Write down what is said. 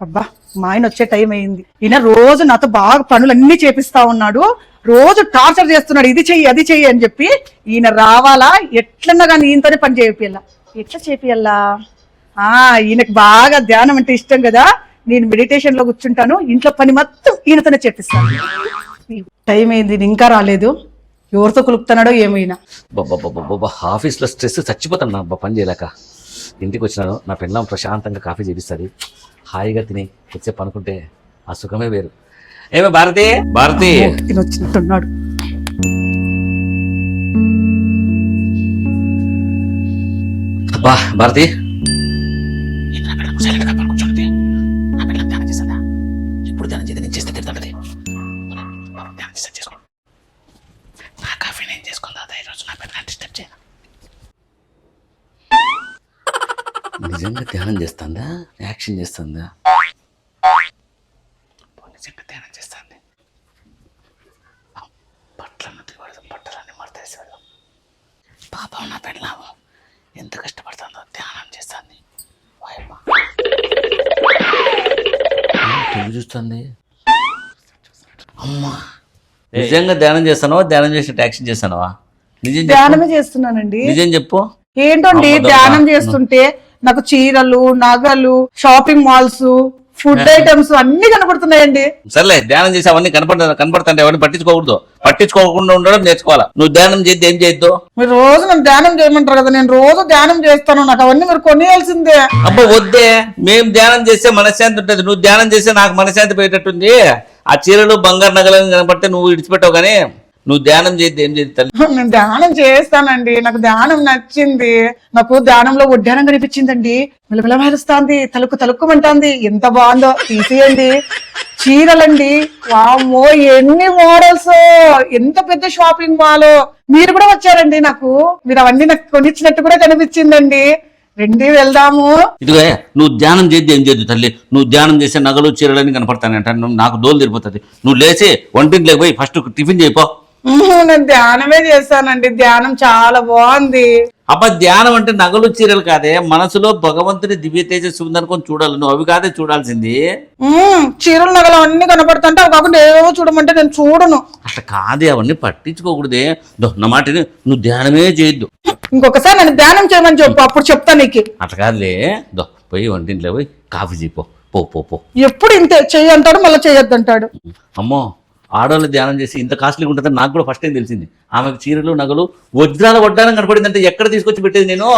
అబ్బా మా ఆయన వచ్చే టైం అయింది. ఈయన రోజు నాతో బాగా పనులన్నీ చేపిస్తా ఉన్నాడు. రోజు టార్చర్ చేస్తున్నాడు ఇది చెయ్యి అది చెయ్యి అని చెప్పి ఈయన రావాలా? ఎట్లన్నా కానీ ఈయనతోనే పని చేపియాలా? ఎట్లా చేపియాలా? ఆ ఈయనకు బాగా ధ్యానం అంటే ఇష్టం కదా. నేను మెడిటేషన్లో కూర్చుంటాను. ఇంట్లో పని మొత్తం ఈయనతోనే చేపిస్తాను. టైం అయింది ఇంకా రాలేదు. ఎవరితో కులుపుతున్నాడో ఏమైనా ఆఫీస్ ఆఫీస్లో స్ట్రెస్ చచ్చిపోతాను అబ్బా పని చేయలేక. ఇంటికి వచ్చినాను నా పిల్లం ప్రశాంతంగా కాఫీ చేపిస్తుంది. హాయిగా తిని వచ్చే పనుకుంటే ఆ సుఖమే వేరు. ఏమే భారతి? భారతి. వచ్చినట్టున్నాడు అబ్బా భారతి. నిజంగా ధ్యానం చేస్తుందా? యాక్షన్ చేస్తుందా? నిజంగా ధ్యానం చేస్తుంది. బట్టలను దిగడదు బట్టలన్నీ మడతేసి వెళ్దాం పాపం నా పెళ్ళాము. ఎంత కష్టపడుతుందో ధ్యానం చేస్తుంది. టీవీ చూస్తుంది? అమ్మా. నిజంగా ధ్యానం చేస్తానవా? ధ్యానం చేసినట్టు యాక్షన్ చేస్తానవా? నిజం చెప్పు. ధ్యానమే చేస్తున్నానండి. నిజం చెప్పు. ఏంటండి ధ్యానం. చేస్తుంటే నాకు చీరలు నగలు షాపింగ్ మాల్స్ ఫుడ్ ఐటమ్స్ అన్ని కనపడుతున్నాయండి. సర్లే ధ్యానం చేసి అవన్నీ కనపడ కనపడుతుంటే అవన్నీ పట్టించుకోకూడదు. పట్టించుకోకుండా ఉండడం నేర్చుకోవాలా? నువ్వు ధ్యానం చేస్తే ఏం చేయొద్దు మీరు రోజు నన్ను ధ్యానం చేయమంటారు కదా నేను రోజు ధ్యానం చేస్తాను నాకు అవన్నీ మీరు కొనియాల్సిందే. అబ్బా వద్దే. మేం ధ్యానం చేస్తే మనశ్శాంతి ఉంటుంది. నువ్వు ధ్యానం చేస్తే నాకు మనశ్శాంతి పోయేటట్టుంది. ఆ చీరలు బంగారు నగలను కనపడితే నువ్వు విడిచిపెట్టావు కానీ నువ్వు ధ్యానం చేస్తే ఏం చేస్తే నేను ధ్యానం చేస్తానండి. నాకు ధ్యానం నచ్చింది. నాకు ధ్యానంలో ఉడ్డానం కనిపించిందండి. మిలమిల మెరుస్తాంది తలుకు తలుక్కుమంటాంది. ఎంత బాగుందో తీసేయండి. చీరలండి. వామ్మో ఎన్ని మోడల్స్ ఎంత పెద్ద షాపింగ్ మాల్ మీరు కూడా వచ్చారండి నాకు. మీరు అవన్నీ నాకు కొనిచ్చినట్టు కూడా కనిపించిందండి. రండి వెళ్దాము. ఇదిగో నువ్వు ధ్యానం చేస్తే ఏం చేయొద్దు తల్లి? నువ్వు ధ్యానం చేస్తే నగలు చీరలని కనపడతానంట నాకు దోలు తిరిగిపోతుంది. నువ్వు లేచి వంటింట్లోకి పోయి ఫస్ట్ టిఫిన్ చేయిపో నేను ధ్యానమే చేస్తానండి ధ్యానం చాలా బాగుంది. అబ్బా ధ్యానం అంటే నగలు చీరలు కాదే. మనసులో భగవంతుని దివ్య తేజస్సు ఉందనుకొని చూడాలి. నువ్వు అవి కాదే చూడాల్సింది. చీరలు నగలు అన్ని కనపడుతుంటే అవి కాకుండా ఏవో చూడమంటే నేను చూడను. అట్లా కాదే అవన్నీ పట్టించుకోకూడదే. నా మాటని నువ్వు ధ్యానమే చేయొద్దు. ఇంకొకసారి నన్ను ధ్యానం చేయమని చెప్పు అప్పుడు చెప్తా నీకు. అట్లా కాదులే. దో పోయి వంటింట్లో పోయి కాఫీ చేయిపో పో పో పో. ఎప్పుడు ఇంతే చెయ్యి అంటాడు మళ్ళీ చెయ్యొద్దు అంటాడు. అమ్మో ఆడవాళ్ళు ధ్యానం చేసి ఇంత కాస్ట్లీగా ఉంటుందని నాకు కూడా ఫస్ట్ టైం తెలిసింది. ఆమెకు చీరలు నగలు వజ్రాల వడ్డానం కనపడింది అంటే ఎక్కడ తీసుకొచ్చి పెట్టేది నేను?